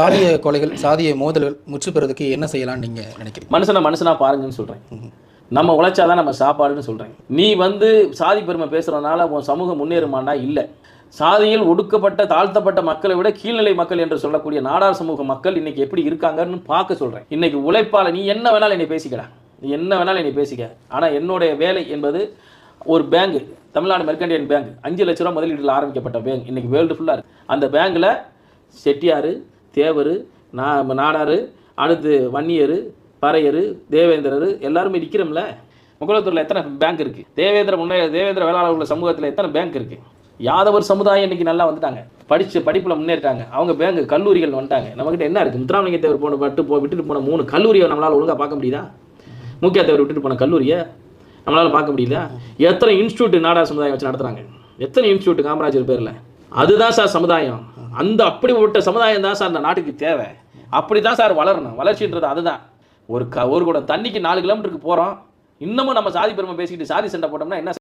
சாதிய கொலைகள் சாதிய மோதல்கள் முற்று பெறதுக்கு என்ன செய்யலாம்னு நீங்க நினைக்கிறீங்க? மனுஷனை மனுஷனா பாருங்கன்னு சொல்றேன். நம்ம உழைச்சாதான் நம்ம சாப்பாடுன்னு சொல்றேன். நீ வந்து சாதி பெருமை பேசுறதுனால உன் சமூகம் முன்னேறுமானா இல்லை. சாதியில் ஒடுக்கப்பட்ட தாழ்த்தப்பட்ட மக்களை விட கீழ்நிலை மக்கள் என்று சொல்லக்கூடிய நாடார் சமூக மக்கள் இன்னைக்கு எப்படி இருக்காங்கன்னு பார்க்க சொல்றேன். இன்னைக்கு உழைப்பால நீ என்ன வேணாலும் என்னை பேசிக்கடா. நீ என்ன வேணாலும் என்னை பேசிக்க. ஆனா என்னுடைய வேலை என்பது ஒரு பேங்க் தமிழ்நாடு மெர்கண்டியன் பேங்க் அஞ்சு லட்ச ரூபா முதலீட்டில் ஆரம்பிக்கப்பட்ட பேங்க் இன்னைக்கு வேர்ல்டு ஃபுல்லாக இருக்கு. அந்த பேங்க்ல செட்டியார் தேவர் நா நாடார் அடுத்து வன்னியர் பறையர் தேவேந்திரர் எல்லாருமே நிற்கிறோம்ல முகலத்தூரில் எத்தனை பேங்க் இருக்குது தேவேந்திர முன்னே தேவேந்திர வேளாளர் உள்ள சமூகத்தில் எத்தனை பேங்க் இருக்குது யாதவர் சமுதாயம் இன்னைக்கு நல்லா வந்துட்டாங்க. படித்து படிப்பில் முன்னேறிட்டாங்க. அவங்க பேங்க் கல்லூரிகள் வந்துட்டாங்க. நம்மக்கிட்ட என்ன இருக்குது முத்துராமலிங்க தேவர் போன பட்டு போ விட்டுட்டு போன மூணு கல்லூரியை நம்மளால் ஒழுங்காக பார்க்க முடியுதா? முக்கிய தேவர் விட்டுட்டு போன கல்லூரியை நம்மளால் பார்க்க முடியல எத்தனை இன்ஸ்டியூட் நாடா சமுதாயம் வச்சு நடத்துகிறாங்க எத்தனை இன்ஸ்டியூட் காமராஜர் பேரில்? அதுதான் சார் சமுதாயம். அந்த அப்படிப்பட்ட சமுதாயம் தான் சார் அந்த நாட்டுக்கு தேவை. அப்படி தான் சார் வளரணும். வளர்ச்சின்றது அதுதான். ஒரு க ஒரு குடம் தண்ணிக்கு நாலு கிலோமீட்டருக்கு போகிறோம் இன்னமும் நம்ம சாதி பெருமை பேசிக்கிட்டு சாதி சண்டை போட்டோம்னா என்ன